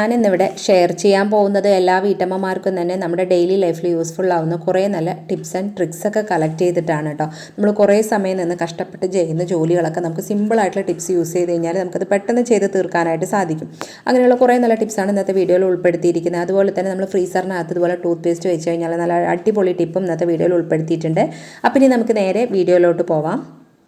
ഞാനിന്നിവിടെ ഷെയർ ചെയ്യാൻ പോകുന്നത് എല്ലാ വീട്ടമ്മമാർക്കും തന്നെ നമ്മുടെ ഡെയിലി ലൈഫിൽ യൂസ്ഫുൾ ആവുന്ന കുറേ നല്ല ടിപ്സ് ആൻഡ് ട്രിക്സ് ഒക്കെ കളക്ട് ചെയ്തിട്ടാണ് കേട്ടോ നമ്മൾ കുറേ സമയം നിന്ന് കഷ്ടപ്പെട്ട് ചെയ്യുന്ന ജോലികളൊക്കെ നമുക്ക് സിമ്പിളായിട്ടുള്ള ടിപ്സ് യൂസ് ചെയ്ത് കഴിഞ്ഞാൽ നമുക്കത് പെട്ടെന്ന് ചെയ്ത് തീർക്കാനായിട്ട് സാധിക്കും. അങ്ങനെയുള്ള കുറേ നല്ല ടിപ്സാണ് ഇന്നത്തെ വീഡിയോയിൽ ഉൾപ്പെടുത്തിയിരിക്കുന്നത്. അതുപോലെ തന്നെ നമ്മൾ ഫ്രീസറിനകത്ത് ഇതുപോലെ ടൂത്ത് പേസ്റ്റ് വെച്ച് കഴിഞ്ഞാൽ നല്ല അടിപൊളി ടിപ്പും ഇന്നത്തെ വീഡിയോയിൽ ഉൾപ്പെടുത്തിയിട്ടുണ്ട്. അപ്പം ഇനി നമുക്ക് നേരെ വീഡിയോയിലോട്ട് പോവാം.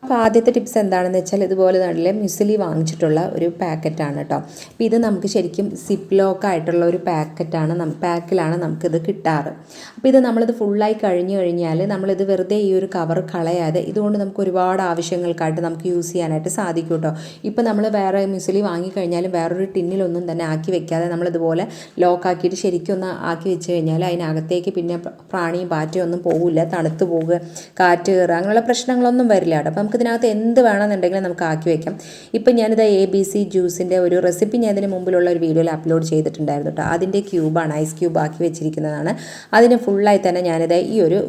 അപ്പോൾ ആദ്യത്തെ ടിപ്സ് എന്താണെന്ന് വെച്ചാൽ ഇതുപോലെ നല്ല മ്യുസിലി വാങ്ങിച്ചിട്ടുള്ള ഒരു പാക്കറ്റാണ് കേട്ടോ. അപ്പോൾ ഇത് നമുക്ക് ശരിക്കും സിപ്പ് ലോക്ക് ആയിട്ടുള്ള ഒരു പാക്കറ്റാണ് പാക്കിലാണ് നമുക്കിത് കിട്ടാറ്. അപ്പോൾ ഇത് നമ്മളിത് ഫുള്ളായി കഴിഞ്ഞു കഴിഞ്ഞാൽ നമ്മളിത് വെറുതെ ഈ ഒരു കവർ കളയാതെ ഇതുകൊണ്ട് നമുക്ക് ഒരുപാട് ആവശ്യങ്ങൾക്കായിട്ട് നമുക്ക് യൂസ് ചെയ്യാനായിട്ട് സാധിക്കും കേട്ടോ. ഇപ്പോൾ നമ്മൾ വേറെ മ്യുസിലി വാങ്ങിക്കഴിഞ്ഞാലും വേറൊരു ടിന്നിലൊന്നും തന്നെ ആക്കി വെക്കാതെ നമ്മളിതുപോലെ ലോക്കാക്കിയിട്ട് ശരിക്കും ഒന്ന് ആക്കി വെച്ച് കഴിഞ്ഞാൽ അതിനകത്തേക്ക് പിന്നെ പ്രാണിയും പാറ്റയും ഒന്നും പോകില്ല തണുത്ത് പോവുക കാറ്റ് കയറുക അങ്ങനെയുള്ള പ്രശ്നങ്ങളൊന്നും വരില്ല കേട്ടോ. അപ്പോൾ നമുക്കിതിനകത്ത് എന്ത് വേണമെന്നുണ്ടെങ്കിലും നമുക്ക് ആക്കി വെക്കാം. ഇപ്പം ഞാനിത് എ ബി സി ജ്യൂസിന്റെ ഒരു റെസിപ്പി ഞാൻ ഇതിന് മുമ്പിലുള്ള ഒരു വീഡിയോയിൽ അപ്ലോഡ് ചെയ്തിട്ടുണ്ടായിരുന്നു കേട്ടോ അതിന്റെ ക്യൂബാണ് ഐസ് ക്യൂബ് ആക്കി വെച്ചിരിക്കുന്നതാണ്. അതിന് ഫുള്ളായി തന്നെ ഞാനിത് ഈ ഒരു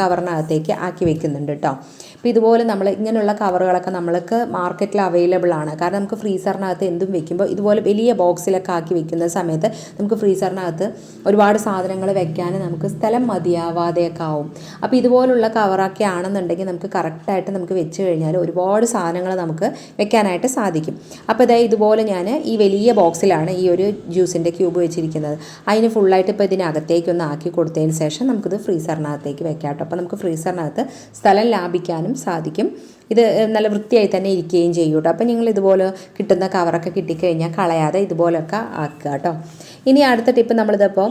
കവറിനകത്തേക്ക് ആക്കി വെക്കുന്നുണ്ട് കേട്ടോ അപ്പോൾ ഇതുപോലെ നമ്മൾ ഇങ്ങനെയുള്ള കവറുകളൊക്കെ നമ്മൾക്ക് മാർക്കറ്റിൽ അവൈലബിൾ ആണ്. കാരണം നമുക്ക് ഫ്രീസറിനകത്ത് എന്തും വെക്കുമ്പോൾ ഇതുപോലെ വലിയ ബോക്സിലൊക്കെ ആക്കി വെക്കുന്ന സമയത്ത് നമുക്ക് ഫ്രീസറിനകത്ത് ഒരുപാട് സാധനങ്ങൾ വെക്കാൻ നമുക്ക് സ്ഥലം മതിയാവാതെയൊക്കെ ആവും. അപ്പോൾ ഇതുപോലുള്ള കവറൊക്കെ ആണെന്നുണ്ടെങ്കിൽ നമുക്ക് കറക്റ്റായിട്ട് നമുക്ക് വെച്ച് കഴിഞ്ഞാൽ ഒരുപാട് സാധനങ്ങൾ നമുക്ക് വെക്കാനായിട്ട് സാധിക്കും. അപ്പോൾ ഇതായി ഇതുപോലെ ഞാൻ ഈ വലിയ ബോക്സിലാണ് ഈ ഒരു ജ്യൂസിന്റെ ക്യൂബ് വെച്ചിരിക്കുന്നത്. അതിന് ഫുള്ളായിട്ട് ഇപ്പോൾ ഇതിനകത്തേക്ക് ഒന്ന് ആക്കി കൊടുത്തതിന് ശേഷം നമുക്കിത് ഫ്രീസറിനകത്തേക്ക് വെക്കാം കേട്ടോ അപ്പോൾ നമുക്ക് ഫ്രീസറിനകത്ത് സ്ഥലം ലാഭിക്കാനും സാധിക്കും. ഇത് നല്ല വൃത്തിയായി തന്നെ ഇരിക്കുകയും ചെയ്യും കേട്ടോ. അപ്പോൾ നിങ്ങൾ ഇതുപോലെ കിട്ടുന്ന കവറൊക്കെ കിട്ടിക്കഴിഞ്ഞാൽ കളയാതെ ഇതുപോലെയൊക്കെ ആക്കുക കേട്ടോ. ഇനി അടുത്ത ടിപ്പ് നമ്മളിതിപ്പോൾ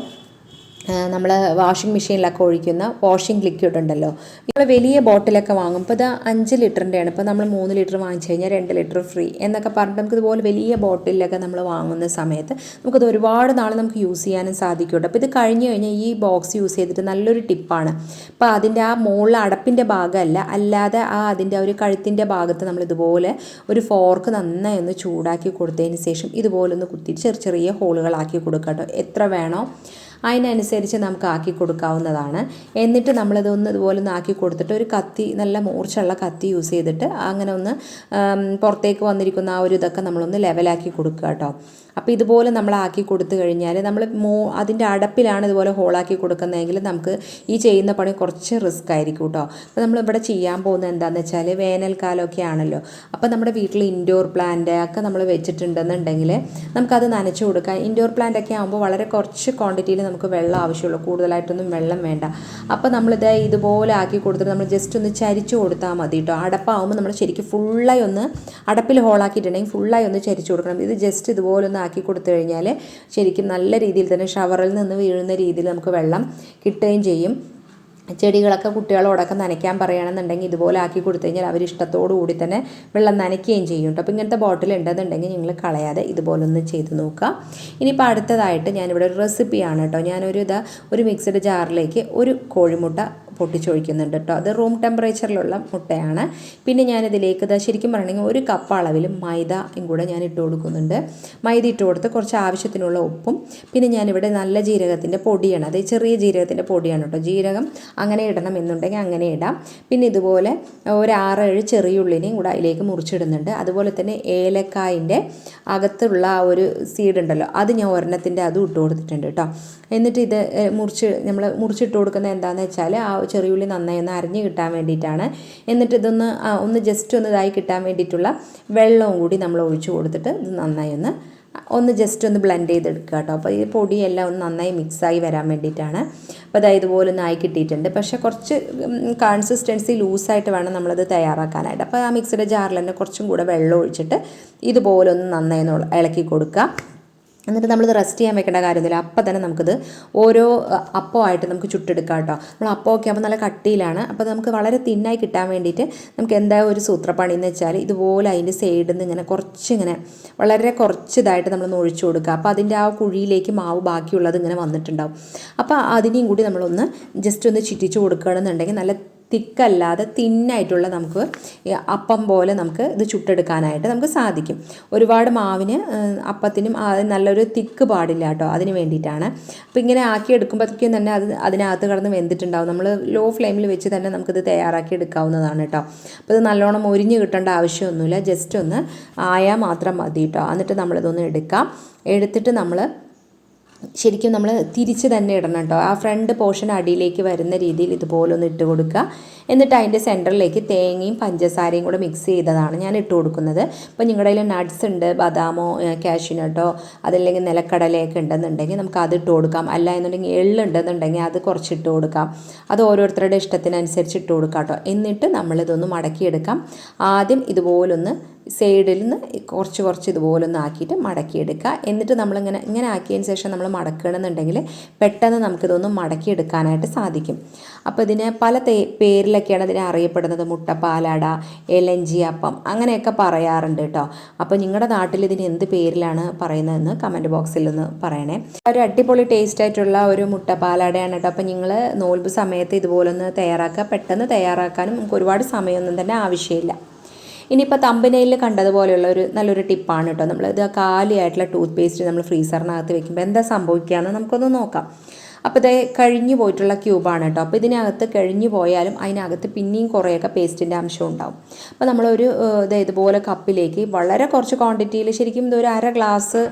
നമ്മൾ വാഷിംഗ് മെഷീനിലൊക്കെ ഒഴിക്കുന്ന വാഷിംഗ് ലിക്വിഡ് ഉണ്ടല്ലോ. നമ്മൾ വലിയ ബോട്ടിലൊക്കെ വാങ്ങും. ഇപ്പോൾ ഇത് അഞ്ച് ലിറ്ററിന്റെയാണ് ഇപ്പോൾ നമ്മൾ മൂന്ന് ലിറ്റർ വാങ്ങിച്ചു കഴിഞ്ഞാൽ രണ്ട് ലിറ്റർ ഫ്രീ എന്നൊക്കെ പറഞ്ഞിട്ട് നമുക്ക് ഇതുപോലെ വലിയ ബോട്ടിലൊക്കെ നമ്മൾ വാങ്ങുന്ന സമയത്ത് നമുക്കത് ഒരുപാട് നാൾ നമുക്ക് യൂസ് ചെയ്യാനും സാധിക്കും അപ്പോൾ ഇത് കഴിഞ്ഞ് കഴിഞ്ഞാൽ ഈ ബോക്സ് യൂസ് ചെയ്തിട്ട് നല്ലൊരു ടിപ്പാണ്. അപ്പോൾ അതിന്റെ ആ മുകളിൽ അടപ്പിന്റെ ഭാഗമല്ല അല്ലാതെ ആ അതിന്റെ ഒരു കഴുത്തിന്റെ ഭാഗത്ത് നമ്മൾ ഇതുപോലെ ഒരു ഫോർക്ക് നന്നായി ഒന്ന് ചൂടാക്കി കൊടുത്തതിന് ശേഷം ഇതുപോലെ ഒന്ന് കുത്തി ചെറിയ ചെറിയ ഹോളുകളാക്കി കൊടുക്കാം കേട്ടോ എത്ര വേണോ അതിനനുസരിച്ച് നമുക്ക് ആക്കി കൊടുക്കാവുന്നതാണ്. എന്നിട്ട് നമ്മളിതൊന്ന് ഇതുപോലെ ഒന്ന് ആക്കി കൊടുത്തിട്ട് ഒരു കത്തി നല്ല മൂർച്ചുള്ള കത്തി യൂസ് ചെയ്തിട്ട് അങ്ങനെ ഒന്ന് പുറത്തേക്ക് വന്നിരിക്കുന്ന ആ ഒരു ഇതൊക്കെ നമ്മളൊന്ന് ലെവലാക്കി കൊടുക്കുക കേട്ടോ. അപ്പോൾ ഇതുപോലെ നമ്മൾ ആക്കി കൊടുത്തു കഴിഞ്ഞാൽ നമ്മൾ മോ അതിന്റെ അടപ്പിലാണ് ഇതുപോലെ ഹോളാക്കി കൊടുക്കുന്നതെങ്കിൽ നമുക്ക് ഈ ചെയ്യുന്ന പണി കുറച്ച് റിസ്ക് ആയിരിക്കും കേട്ടോ. അപ്പോൾ നമ്മളിവിടെ ചെയ്യാൻ പോകുന്നത് എന്താണെന്ന് വെച്ചാൽ വേനൽക്കാലമൊക്കെ ആണല്ലോ. അപ്പോൾ നമ്മുടെ വീട്ടിൽ ഇൻഡോർ പ്ലാന്റ് ഒക്കെ നമ്മൾ വെച്ചിട്ടുണ്ടെന്നുണ്ടെങ്കിൽ നമുക്കത് നനച്ചു കൊടുക്കാം. ഇൻഡോർ പ്ലാന്റ് ഒക്കെ ആകുമ്പോൾ വളരെ കുറച്ച് ക്വാണ്ടിറ്റിയിൽ നമുക്ക് വെള്ളം ആവശ്യമുള്ളൂ. കൂടുതലായിട്ടൊന്നും വെള്ളം വേണ്ട. അപ്പോൾ നമ്മളിത് ഇതുപോലെ ആക്കി കൊടുത്തിട്ട് നമ്മൾ ജസ്റ്റ് ഒന്ന് ചരിച്ചു കൊടുത്താൽ മതി കേട്ടോ അടപ്പാകുമ്പോൾ നമ്മൾ ശരിക്കും ഫുള്ളായി ഒന്ന് അടപ്പിൽ ഹോളാക്കിയിട്ടുണ്ടെങ്കിൽ ഫുള്ളായി ഒന്ന് ചരിച്ചു കൊടുക്കണം. ഇത് ജസ്റ്റ് ഇതുപോലെ ഒന്ന് ആക്കി കൊടുത്തു കഴിഞ്ഞാൽ ശരിക്കും നല്ല രീതിയിൽ തന്നെ ഷവറിൽ നിന്ന് വീഴുന്ന രീതിയിൽ നമുക്ക് വെള്ളം കിട്ടുകയും ചെയ്യും. ചെടികളൊക്കെ കുട്ടികളോടൊക്കെ നനയ്ക്കാൻ പറയുകയാണെന്നുണ്ടെങ്കിൽ ഇതുപോലെ ആക്കി കൊടുത്തു കഴിഞ്ഞാൽ അവർ ഇഷ്ടത്തോടു കൂടി തന്നെ വെള്ളം നനയ്ക്കുകയും ചെയ്യും കേട്ടോ. അപ്പോൾ ഇങ്ങനത്തെ ബോട്ടിൽ ഉണ്ടെന്നുണ്ടെങ്കിൽ നിങ്ങൾ കളയാതെ ഇതുപോലെ ഒന്ന് ചെയ്ത് നോക്കുക. ഇനിയിപ്പോൾ അടുത്തതായിട്ട് ഞാനിവിടെ ഒരു റെസിപ്പിയാണ് കേട്ടോ. ഞാനൊരു ഇതാ ഒരു മിക്സഡ് ജാറിലേക്ക് ഒരു കോഴിമുട്ട പൊട്ടിച്ചൊഴിക്കുന്നുണ്ട് കേട്ടോ. അത് റൂം ടെമ്പറേച്ചറിലുള്ള മുട്ടയാണ്. പിന്നെ ഞാനിതിലേക്ക് ഇതാ ശരിക്കും പറയണമെങ്കിൽ ഒരു കപ്പ് അളവിൽ മൈദയും കൂടെ ഞാൻ ഇട്ട് കൊടുക്കുന്നുണ്ട്. മൈദ ഇട്ട് കൊടുത്ത് കുറച്ച് ആവശ്യത്തിനുള്ള ഉപ്പും പിന്നെ ഞാനിവിടെ നല്ല ജീരകത്തിന്റെ പൊടിയാണ്. അത് ചെറിയ ജീരകത്തിന്റെ പൊടിയാണ് കേട്ടോ. ജീരകം അങ്ങനെ ഇടണം എന്നുണ്ടെങ്കിൽ അങ്ങനെ ഇടാം. പിന്നെ ഇതുപോലെ ഒരു ആറേഴ് ചെറിയുള്ളിനെയും കൂടെ അതിലേക്ക് മുറിച്ചിടുന്നുണ്ട്. അതുപോലെ തന്നെ ഏലക്കായിന്റെ അകത്തുള്ള ആ ഒരു സീഡ് ഉണ്ടല്ലോ അത് ഞാൻ ഒരെണ്ണത്തിന്റെ അതും ഇട്ട് കൊടുത്തിട്ടുണ്ട് കേട്ടോ. എന്നിട്ട് ഇത് മുറിച്ച് നമ്മൾ മുറിച്ചിട്ട് കൊടുക്കുന്നത് എന്താണെന്ന് വെച്ചാൽ ആ ചെറിയുള്ളി നന്നായി ഒന്ന് അരിഞ്ഞ് കിട്ടാൻ വേണ്ടിയിട്ടാണ്. എന്നിട്ട് ഇതൊന്ന് ഒന്ന് ജസ്റ്റ് ഒന്ന് ഇതായി കിട്ടാൻ വേണ്ടിയിട്ടുള്ള വെള്ളവും കൂടി നമ്മൾ ഒഴിച്ചു കൊടുത്തിട്ട് ഇത് നന്നായി ഒന്ന് ഒന്ന് ജസ്റ്റ് ഒന്ന് ബ്ലെൻഡ് ചെയ്തെടുക്കുക കേട്ടോ. അപ്പോൾ ഈ പൊടിയെല്ലാം ഒന്ന് നന്നായി മിക്സായി വരാൻ വേണ്ടിയിട്ടാണ്. അപ്പോൾ അതായത് ഇതുപോലെ ഒന്ന് ആയി കിട്ടിയിട്ടുണ്ട്. പക്ഷേ കുറച്ച് കൺസിസ്റ്റൻസി ലൂസായിട്ട് വേണം നമ്മളത് തയ്യാറാക്കാനായിട്ട്. അപ്പോൾ ആ മിക്സിയുടെ ജാറിൽ തന്നെ കുറച്ചും കൂടെ വെള്ളം ഒഴിച്ചിട്ട് ഇതുപോലെ ഒന്ന് നന്നായി ഇളക്കി കൊടുക്കുക. എന്നിട്ട് നമ്മളിത് റെസ്റ്റ് ചെയ്യാൻ വെക്കേണ്ട കാര്യമൊന്നുമില്ല. അപ്പം തന്നെ നമുക്കിത് ഓരോ അപ്പമായിട്ട് നമുക്ക് ചുട്ടെടുക്കാം കേട്ടോ. നമ്മൾ അപ്പമൊക്കെ ആകുമ്പോൾ നല്ല കട്ടിയിലാണ്. അപ്പോൾ നമുക്ക് വളരെ തിന്നായി കിട്ടാൻ വേണ്ടിയിട്ട് നമുക്ക് എന്താ ഒരു സൂത്രപ്പണി എന്ന് വെച്ചാൽ ഇതുപോലെ അതിന്റെ സൈഡിൽ നിന്ന് ഇങ്ങനെ കുറച്ചിങ്ങനെ വളരെ കുറച്ച് ഇതായിട്ട് നമ്മൾ ഒഴിച്ചു കൊടുക്കുക. അപ്പോൾ അതിന്റെ ആ കുഴിയിലേക്ക് മാവ് ബാക്കിയുള്ളത് ഇങ്ങനെ വന്നിട്ടുണ്ടാവും. അപ്പോൾ അതിനെയും കൂടി നമ്മളൊന്ന് ജസ്റ്റ് ഒന്ന് ചിറ്റിച്ച് കൊടുക്കുകയാണെന്നുണ്ടെങ്കിൽ നല്ല തിക്കല്ലാതെ തിന്നായിട്ടുള്ള നമുക്ക് അപ്പം പോലെ നമുക്ക് ഇത് ചുട്ടെടുക്കാനായിട്ട് നമുക്ക് സാധിക്കും. ഒരുപാട് മാവിന് അപ്പത്തിനും നല്ലൊരു തിക്ക് പാടില്ല കേട്ടോ അതിന് വേണ്ടിയിട്ടാണ്. അപ്പോൾ ഇങ്ങനെ ആക്കി എടുക്കുമ്പോഴത്തേക്കും തന്നെ അത് അതിനകത്ത് കിടന്ന് വെന്തിട്ടുണ്ടാവും. നമ്മൾ ലോ ഫ്ലെയിമിൽ വെച്ച് തന്നെ നമുക്കിത് തയ്യാറാക്കി എടുക്കാവുന്നതാണ് കേട്ടോ. അപ്പോൾ ഇത് നല്ലോണം ഒരിഞ്ഞ് കിട്ടേണ്ട ആവശ്യമൊന്നുമില്ല ജസ്റ്റ് ഒന്ന് ആയാൽ മാത്രം മതി കേട്ടോ. എന്നിട്ട് നമ്മളിതൊന്ന് എടുക്കാം. എടുത്തിട്ട് നമ്മൾ ശരിക്കും നമ്മൾ തിരിച്ച് തന്നെ ഇടണം കേട്ടോ. ആ ഫ്രണ്ട് പോർഷൻ അടിയിലേക്ക് വരുന്ന രീതിയിൽ ഇതുപോലെ ഒന്ന് ഇട്ട് കൊടുക്കുക. എന്നിട്ട് അതിന്റെ സെന്ററിലേക്ക് തേങ്ങയും പഞ്ചസാരയും കൂടെ മിക്സ് ചെയ്തതാണ് ഞാൻ ഇട്ട് കൊടുക്കുന്നത്. ഇപ്പോൾ നിങ്ങളുടെ കയ്യിൽ നട്ട്സ് ഉണ്ട് ബദാമോ കാഷ്യൂനട്ടോ അതല്ലെങ്കിൽ നിലക്കടലയൊക്കെ ഉണ്ടെന്നുണ്ടെങ്കിൽ നമുക്ക് അത് ഇട്ട് കൊടുക്കാം. അല്ല എന്നുണ്ടെങ്കിൽ എള്ളുണ്ടെന്നുണ്ടെങ്കിൽ അത് കുറച്ച് ഇട്ട് കൊടുക്കാം. അത് ഓരോരുത്തരുടെ ഇഷ്ടത്തിനനുസരിച്ച് ഇട്ട് കൊടുക്കാം കേട്ടോ. എന്നിട്ട് നമ്മളിതൊന്ന് മടക്കിയെടുക്കാം. ആദ്യം ഇതുപോലൊന്ന് സൈഡിൽ നിന്ന് കുറച്ച് കുറച്ച് ഇതുപോലെ ഒന്ന് ആക്കിയിട്ട് മടക്കിയെടുക്കുക. എന്നിട്ട് നമ്മളിങ്ങനെ ഇങ്ങനെ ആക്കിയതിന് ശേഷം നമ്മൾ മടക്കണമെന്നുണ്ടെങ്കിൽ പെട്ടെന്ന് നമുക്കിതൊന്ന് മടക്കിയെടുക്കാനായിട്ട് സാധിക്കും. അപ്പോൾ ഇതിന് പല പേരിലൊക്കെയാണ് ഇതിനെ അറിയപ്പെടുന്നത്. മുട്ടപ്പാലാട എലഞ്ചി അപ്പം അങ്ങനെയൊക്കെ പറയാറുണ്ട് കേട്ടോ. അപ്പോൾ നിങ്ങളുടെ നാട്ടിൽ ഇതിന് എന്ത് പേരിലാണ് പറയുന്നതെന്ന് കമന്റ് ബോക്സിൽ ഒന്ന് പറയണേ. ഒരു അടിപൊളി ടേസ്റ്റ് ആയിട്ടുള്ള ഒരു മുട്ടപ്പാലാടയാണ് കേട്ടോ. അപ്പോൾ നിങ്ങൾ നോൽബ് സമയത്ത് ഇതുപോലൊന്ന് തയ്യാറാക്കുക. പെട്ടെന്ന് തയ്യാറാക്കാനും നമുക്ക് ഒരുപാട് സമയമൊന്നും തന്നെ ആവശ്യമില്ല. ഇനിയിപ്പോൾ തമ്പനയിൽ കണ്ടതുപോലെയുള്ള ഒരു നല്ലൊരു ടിപ്പാണ് കേട്ടോ നമ്മൾ ഇത് കാലിയായിട്ടുള്ള ടൂത്ത് പേസ്റ്റ് നമ്മൾ ഫ്രീസറിനകത്ത് വെക്കുമ്പോൾ എന്താ സംഭവിക്കുകയെന്ന് നമുക്കൊന്ന് നോക്കാം. അപ്പോൾ ഇത് കഴിഞ്ഞു പോയിട്ടുള്ള ക്യൂബാണ് കേട്ടോ അപ്പോൾ ഇതിനകത്ത് കഴിഞ്ഞു പോയാലും അതിനകത്ത് പിന്നെയും കുറേയൊക്കെ പേസ്റ്റിന്റെ അംശം ഉണ്ടാവും. അപ്പോൾ നമ്മളൊരു ഇത് ഇതുപോലെ കപ്പിലേക്ക് വളരെ കുറച്ച് ക്വാണ്ടിറ്റിയിൽ ശരിക്കും ഇതൊരു അര ഗ്ലാസ്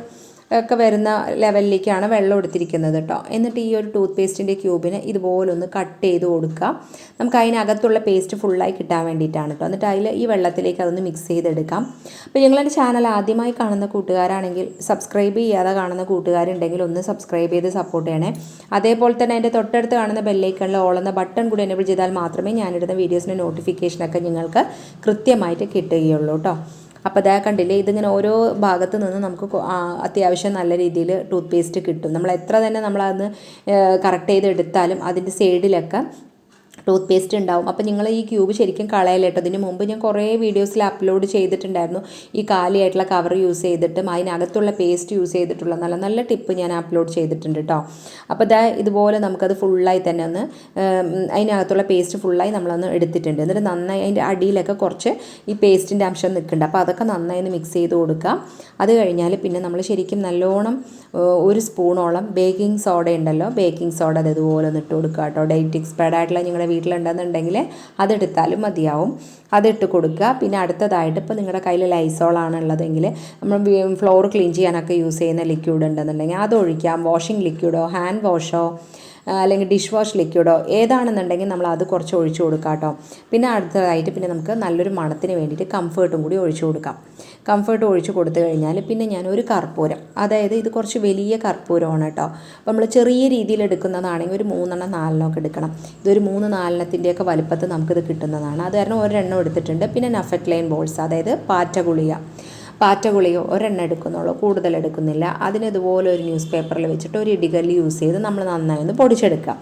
ഒക്കെ വരുന്ന ലെവലിലേക്കാണ് വെള്ളം എടുത്തിരിക്കുന്നത് കേട്ടോ എന്നിട്ട് ഈ ഒരു ടൂത്ത് പേസ്റ്റിന്റെ ക്യൂബിന് ഇതുപോലൊന്ന് കട്ട് ചെയ്ത് കൊടുക്കുക. നമുക്ക് അതിനകത്തുള്ള പേസ്റ്റ് ഫുള്ളായി കിട്ടാൻ വേണ്ടിയിട്ടാണ് കേട്ടോ എന്നിട്ട് അതിൽ ഈ വെള്ളത്തിലേക്ക് അതൊന്ന് മിക്സ് ചെയ്തെടുക്കാം. അപ്പോൾ ഞങ്ങളുടെ ചാനൽ ആദ്യമായി കാണുന്ന കൂട്ടുകാരാണെങ്കിൽ സബ്സ്ക്രൈബ് ചെയ്യാതെ കാണുന്ന കൂട്ടുകാരുണ്ടെങ്കിൽ ഒന്ന് സബ്സ്ക്രൈബ് ചെയ്ത് സപ്പോർട്ട് ചെയ്യണേ. അതേപോലെ തന്നെ എന്റെ തൊട്ടടുത്ത് കാണുന്ന ബെല്ലൈക്കണിൽ ഓളുന്ന ബട്ടൺ കൂടി എനേബിൾ ചെയ്താൽ മാത്രമേ ഞാനിടുന്ന വീഡിയോസിന്റെ നോട്ടിഫിക്കേഷനൊക്കെ നിങ്ങൾക്ക് കൃത്യമായിട്ട് കിട്ടുകയുള്ളൂ കേട്ടോ അപ്പോൾ അതാ കണ്ടില്ലേ ഇതിങ്ങനെ ഓരോ ഭാഗത്ത് നിന്ന് നമുക്ക് അത്യാവശ്യം നല്ല രീതിയിൽ ടൂത്ത് പേസ്റ്റ് കിട്ടും. നമ്മൾ എത്ര തന്നെ നമ്മളതൊന്ന് കറക്റ്റ് ചെയ്ത് എടുത്താലും അതിന്റെ സൈഡിലൊക്കെ ടൂത്ത് പേസ്റ്റ് ഉണ്ടാവും. അപ്പോൾ നിങ്ങൾ ഈ ക്യൂബ് ശരിക്കും കളയലേട്ടോ ഇതിന് മുമ്പ് ഞാൻ കുറേ വീഡിയോസിൽ അപ്ലോഡ് ചെയ്തിട്ടുണ്ടായിരുന്നു. ഈ കാലിയായിട്ടുള്ള കവർ യൂസ് ചെയ്തിട്ടും അതിനകത്തുള്ള പേസ്റ്റ് യൂസ് ചെയ്തിട്ടുള്ള നല്ല നല്ല ടിപ്പ് ഞാൻ അപ്ലോഡ് ചെയ്തിട്ടുണ്ട് കേട്ടോ അപ്പോൾ ഇതാ ഇതുപോലെ നമുക്കത് ഫുള്ളായി തന്നെ ഒന്ന് അതിനകത്തുള്ള പേസ്റ്റ് ഫുള്ളായി നമ്മളൊന്ന് എടുത്തിട്ടുണ്ട്. എന്നിട്ട് നന്നായി അതിന്റെ അടിയിലൊക്കെ കുറച്ച് ഈ പേസ്റ്റിന്റെ അംശം നിൽക്കുന്നുണ്ട് അപ്പോൾ അതൊക്കെ നന്നായി ഒന്ന് മിക്സ് ചെയ്ത് കൊടുക്കുക അത് കഴിഞ്ഞാൽ പിന്നെ നമ്മൾ ശരിക്കും നല്ലോണം ഒരു സ്പൂണോളം ബേക്കിംഗ് സോഡ ഉണ്ടല്ലോ. ബേക്കിംഗ് സോഡ അത് ഇതുപോലെ ഒന്ന് ഇട്ട് കൊടുക്കുക കേട്ടോ ഡേറ്റ് എക്സ്പയർഡ് ആയിട്ടുള്ള നിങ്ങളുടെ വീട്ടിലുണ്ടെന്നുണ്ടെങ്കിൽ അതെടുത്താലും മതിയാവും. അതിട്ട് കൊടുക്കുക. പിന്നെ അടുത്തതായിട്ട് ഇപ്പോൾ നിങ്ങളുടെ കയ്യിൽ ലൈസോളാണ് ഉള്ളതെങ്കിൽ നമ്മൾ ഫ്ലോർ ക്ലീൻ ചെയ്യാനൊക്കെ യൂസ് ചെയ്യുന്ന ലിക്വിഡ് ഉണ്ടെന്നുണ്ടെങ്കിൽ അത് ഒഴിക്കാം. വാഷിംഗ് ലിക്വിഡോ ഹാൻഡ് വാഷോ അല്ലെങ്കിൽ ഡിഷ് വാഷ് ലിക്വിഡോ ഏതാണെന്നുണ്ടെങ്കിൽ നമ്മൾ അത് കുറച്ച് ഒഴിച്ചു കൊടുക്കാം കേട്ടോ. പിന്നെ അടുത്തതായിട്ട് പിന്നെ നമുക്ക് നല്ലൊരു മണത്തിന് വേണ്ടിയിട്ട് കംഫേർട്ടും കൂടി ഒഴിച്ചു കൊടുക്കാം. കംഫേർട്ട് ഒഴിച്ചു കൊടുത്തു കഴിഞ്ഞാൽ പിന്നെ ഞാൻ ഒരു കർപ്പൂരം അതായത് ഇത് കുറച്ച് വലിയ കർപ്പൂരമാണ് കേട്ടോ. അപ്പോൾ നമ്മൾ ചെറിയ രീതിയിൽ എടുക്കുന്നതാണെങ്കിൽ ഒരു മൂന്നെണ്ണം നാലെണ്ണമൊക്കെ എടുക്കണം. ഇതൊരു മൂന്ന് നാലെണ്ണത്തിന്റെയൊക്കെ വലുപ്പത്തിൽ നമുക്കിത് കിട്ടുന്നതാണ്. അത് കാരണം ഒരെണ്ണം എടുത്തിട്ടുണ്ട്. പിന്നെ നഫറ്റ് ബോൾസ് അതായത് പാറ്റ ഗുളിക പാറ്റ ഗുളിക ഒരെണ്ണം എടുക്കുന്നുള്ളൂ. കൂടുതൽ എടുക്കുന്നില്ല. അതിന് ഇതുപോലെ ഒരു ന്യൂസ് പേപ്പറിൽ വെച്ചിട്ട് ഒരു ഇടികല്ല് യൂസ് ചെയ്ത് നമ്മൾ നന്നായി ഒന്ന് പൊടിച്ചെടുക്കുക.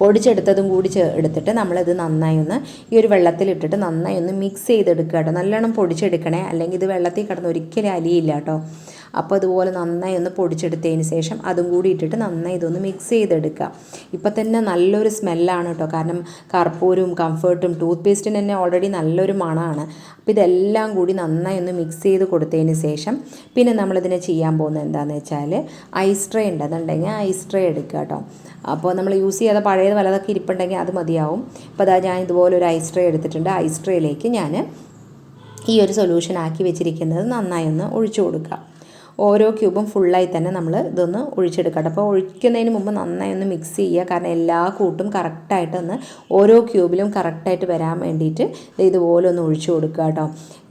പൊടിച്ചെടുത്തതും കൂടി എടുത്തിട്ട് നമ്മളിത് നന്നായി ഒന്ന് ഈ ഒരു വെള്ളത്തിലിട്ടിട്ട് നന്നായി ഒന്ന് മിക്സ് ചെയ്തെടുക്കുക കേട്ടോ. നല്ലോണം പൊടിച്ചെടുക്കണേ. അല്ലെങ്കിൽ ഇത് വെള്ളത്തിൽ കിടന്ന് ഒരിക്കലും അലിയില്ല കേട്ടോ. അപ്പോൾ അതുപോലെ നന്നായി ഒന്ന് പൊടിച്ചെടുത്തതിന് ശേഷം അതും കൂടി ഇട്ടിട്ട് നന്നായി ഇതൊന്ന് മിക്സ് ചെയ്തെടുക്കുക. ഇപ്പം തന്നെ നല്ലൊരു സ്മെല്ലാണ് കേട്ടോ. കാരണം കർപ്പൂരവും കംഫേർട്ടും ടൂത്ത് പേസ്റ്റിന് തന്നെ ഓൾറെഡി നല്ലൊരു മണമാണ്. അപ്പോൾ ഇതെല്ലാം കൂടി നന്നായി ഒന്ന് മിക്സ് ചെയ്ത് കൊടുത്തതിന് ശേഷം പിന്നെ നമ്മളിതിനെ ചെയ്യാൻ പോകുന്നത് എന്താണെന്ന് വെച്ചാൽ ഐസ് ട്രേ ഉണ്ടെന്നുണ്ടെങ്കിൽ ഐസ് ട്രേ എടുക്കുക കേട്ടോ. അപ്പോൾ നമ്മൾ യൂസ് ചെയ്യാതെ പഴയത് വലതൊക്കെ ഇരിപ്പുണ്ടെങ്കിൽ അത് മതിയാവും. അപ്പോൾ അതാ ഞാൻ ഇതുപോലെ ഒരു ഐസ് ട്രേ എടുത്തിട്ടുണ്ട്. ഐസ് ട്രേയിലേക്ക് ഞാൻ ഈ ഒരു സൊല്യൂഷൻ ആക്കി വെച്ചിരിക്കുന്നത് നന്നായി ഒന്ന് ഒഴിച്ചു കൊടുക്കുക. ഓരോ ക്യൂബും ഫുള്ളായി തന്നെ നമ്മൾ ഇതൊന്ന് ഒഴിച്ചെടുക്കട്ടെ. അപ്പോൾ ഒഴിക്കുന്നതിന് മുമ്പ് നന്നായി ഒന്ന് മിക്സ് ചെയ്യുക. കാരണം എല്ലാ കൂട്ടും കറക്റ്റായിട്ട് ഒന്ന് ഓരോ ക്യൂബിലും കറക്റ്റായിട്ട് വരാൻ വേണ്ടിയിട്ട് ഇതുപോലെ ഒന്ന് ഒഴിച്ചു കൊടുക്കുക കേട്ടോ.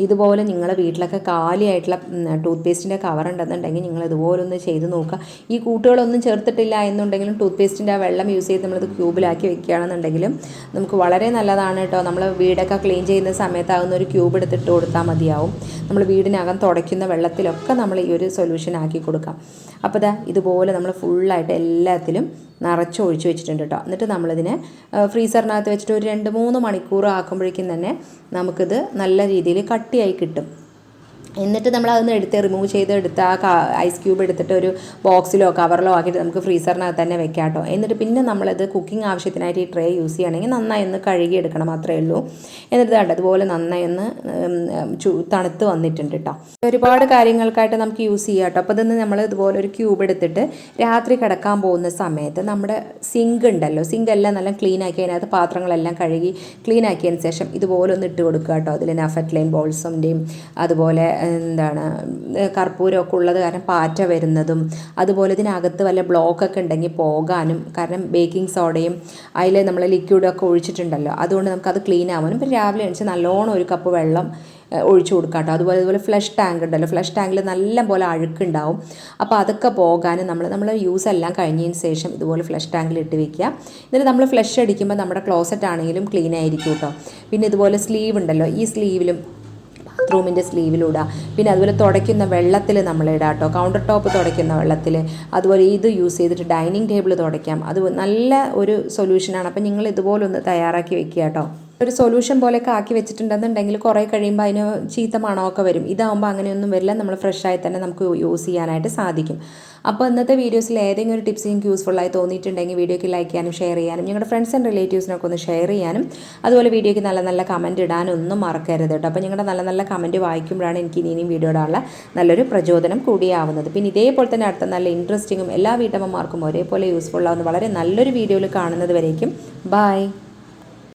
ഇതുപോലെ നിങ്ങളുടെ വീട്ടിലൊക്കെ കാലിയായിട്ടുള്ള ടൂത്ത് പേസ്റ്റിന്റെ കവർ ഉണ്ടെന്നുണ്ടെങ്കിൽ നിങ്ങൾ ഇതുപോലെ ഒന്ന് ചെയ്ത് നോക്കുക. ഈ കൂട്ടുകളൊന്നും ചേർത്തിട്ടില്ല എന്നുണ്ടെങ്കിലും ടൂത്ത് പേസ്റ്റിന്റെ ആ വെള്ളം യൂസ് ചെയ്ത് നമ്മളിത് ക്യൂബിലാക്കി വെക്കുകയാണെന്നുണ്ടെങ്കിലും നമുക്ക് വളരെ നല്ലതാണ് കേട്ടോ. നമ്മൾ വീടൊക്കെ ക്ലീൻ ചെയ്യുന്ന സമയത്താകുന്ന ഒരു ക്യൂബ് എടുത്തിട്ട് കൊടുത്താൽ മതിയാവും. നമ്മൾ വീടിനകം തുടയ്ക്കുന്ന വെള്ളത്തിലൊക്കെ നമ്മൾ ഈ ഒരു സൊല്യൂഷൻ ആക്കി കൊടുക്കാം. അപ്പോൾ ദാ ഇതുപോലെ നമ്മൾ ഫുള്ളായിട്ട് എല്ലാത്തിലും നിറച്ച് ഒഴിച്ച് വെച്ചിട്ടുണ്ട് കേട്ടോ. എന്നിട്ട് നമ്മളിതിനെ ഫ്രീസറിനകത്ത് വെച്ചിട്ട് ഒരു രണ്ട് മൂന്ന് മണിക്കൂർ ആക്കുമ്പോഴേക്കും തന്നെ നമുക്കിത് നല്ല രീതിയിൽ കട്ടിയായി കിട്ടും. എന്നിട്ട് നമ്മൾ അതൊന്ന് എടുത്ത് റിമൂവ് ചെയ്ത് എടുത്ത് ആ ഐസ് ക്യൂബ് എടുത്തിട്ട് ഒരു ബോക്സിലോ കവറിലോ ആക്കിയിട്ട് നമുക്ക് ഫ്രീസറിനകത്ത് തന്നെ വെക്കാം കേട്ടോ. എന്നിട്ട് പിന്നെ നമ്മളത് കുക്കിംഗ് ആവശ്യത്തിനായിട്ട് ഈ ട്രേ യൂസ് ചെയ്യുകയാണെങ്കിൽ നന്നായി ഒന്ന് കഴുകി എടുക്കണം മാത്രമേ ഉള്ളൂ. എന്നിട്ട് കണ്ടോ അതുപോലെ നന്നായി ഒന്ന് തണുത്ത് വന്നിട്ടുണ്ട് കേട്ടോ ഒരുപാട് കാര്യങ്ങൾക്കായിട്ട് നമുക്ക് യൂസ് ചെയ്യാം കേട്ടോ അപ്പോൾ ഇതൊന്ന് നമ്മൾ ഇതുപോലെ ഒരു ക്യൂബ് എടുത്തിട്ട് രാത്രി കിടക്കാൻ പോകുന്ന സമയത്ത് നമ്മുടെ സിങ്ക് ഉണ്ടല്ലോ സിങ്ക് എല്ലാം നല്ല ക്ലീൻ ആക്കി അതിനകത്ത് പാത്രങ്ങളെല്ലാം കഴുകി ക്ലീൻ ആക്കിയതിന് ശേഷം ഇതുപോലെ ഒന്ന് ഇട്ട് കൊടുക്കുക കേട്ടോ അതിൽ നഫറ്റ് ലൈൻ ബോൾസിന്റെയും അതുപോലെ എന്താണ് കർപ്പൂരമൊക്കെ ഉള്ളത് കാരണം പാറ്റ വരുന്നതും അതുപോലെ ഇതിനകത്ത് വല്ല ബ്ലോക്കൊക്കെ ഉണ്ടെങ്കിൽ പോകാനും കാരണം ബേക്കിംഗ് സോഡയും അതിൽ നമ്മൾ ലിക്വിഡൊക്കെ ഒഴിച്ചിട്ടുണ്ടല്ലോ അതുകൊണ്ട് നമുക്കത് ക്ലീൻ ആവാനും. പിന്നെ രാവിലെ എണിച്ച് നല്ലോണം ഒരു കപ്പ് വെള്ളം ഒഴിച്ച് ഒഴിച്ചു കൊടുക്കാം കേട്ടോ അതുപോലെ അതുപോലെ ഫ്ലഷ് ടാങ്ക് ഉണ്ടല്ലോ ഫ്ലഷ് ടാങ്കിൽ നല്ല പോലെ അഴുക്കുണ്ടാവും. അപ്പോൾ അതൊക്കെ പോകാനും നമ്മൾ നമ്മൾ യൂസ് എല്ലാം കഴിഞ്ഞതിന് ശേഷം ഇതുപോലെ ഫ്ലഷ് ടാങ്കിൽ ഇട്ട് വെക്കുക. എന്നിട്ട് നമ്മൾ ഫ്ലഷ് അടിക്കുമ്പോൾ നമ്മുടെ ക്ലോസറ്റ് ആണെങ്കിലും ക്ലീൻ ആയിരിക്കും കേട്ടോ പിന്നെ ഇതുപോലെ സ്ലീവ് ഉണ്ടല്ലോ ഈ സ്ലീവിലും ബാത്റൂമിന്റെ സ്ലീവിലിടുക പിന്നെ അതുപോലെ തുടയ്ക്കുന്ന വെള്ളത്തിൽ നമ്മൾ ഇടാം കേട്ടോ. കൗണ്ടർ ടോപ്പ് തുടയ്ക്കുന്ന വെള്ളത്തിൽ അതുപോലെ ഇത് യൂസ് ചെയ്തിട്ട് ഡൈനിങ് ടേബിൾ തുടയ്ക്കാം. അത് നല്ല ഒരു സൊല്യൂഷനാണ് അപ്പം നിങ്ങൾ ഇതുപോലൊന്ന് തയ്യാറാക്കി വെക്കുക കേട്ടോ. ഒരു സൊല്യൂഷൻ പോലെയൊക്കെ ആക്കി വെച്ചിട്ടുണ്ടെന്നുണ്ടെങ്കിൽ കുറേ കഴിയുമ്പോൾ അതിന് ചീത്ത മണമൊക്കെ വരും. ഇതാകുമ്പോൾ അങ്ങനെയൊന്നും വരില്ല. നമ്മൾ ഫ്രഷായി തന്നെ നമുക്ക് യൂസ് ചെയ്യാനായിട്ട് സാധിക്കും. അപ്പോൾ ഇന്നത്തെ വീഡിയോസിൽ ഏതെങ്കിലും ഒരു ടിപ്സ് നിങ്ങൾക്ക് യൂസ്ഫുള്ളായി തോന്നിയിട്ടുണ്ടെങ്കിൽ വീഡിയോയ്ക്ക് ലൈക്ക് ചെയ്യാനും ഷെയർ ചെയ്യാനും ഞങ്ങളുടെ ഫ്രണ്ട്സ് ആൻഡ് റിലേറ്റീവ്സിനൊക്കെ ഒന്ന് ഷെയർ ചെയ്യാനും അതുപോലെ വീഡിയോയ്ക്ക് നല്ല നല്ല കമന്റ് ഇടാനും ഒന്നും മറക്കരുത് കേട്ടോ. അപ്പോൾ ഞങ്ങളുടെ നല്ല നല്ല കമന്റ് വായിക്കുമ്പോഴാണ് എനിക്ക് ഇനിയും വീഡിയോ നല്ലൊരു പ്രചോദനം കൂടിയാവുന്നത്. പിന്നെ ഇതേപോലെ തന്നെ അടുത്ത നല്ല ഇൻട്രസ്റ്റിങ്ങും എല്ലാ വീട്ടമ്മമാർക്കും ഒരേപോലെ യൂസ്ഫുൾ ആവുന്ന വളരെ നല്ലൊരു വീഡിയോയിൽ കാണുന്നത് വരേക്കും. ബൈ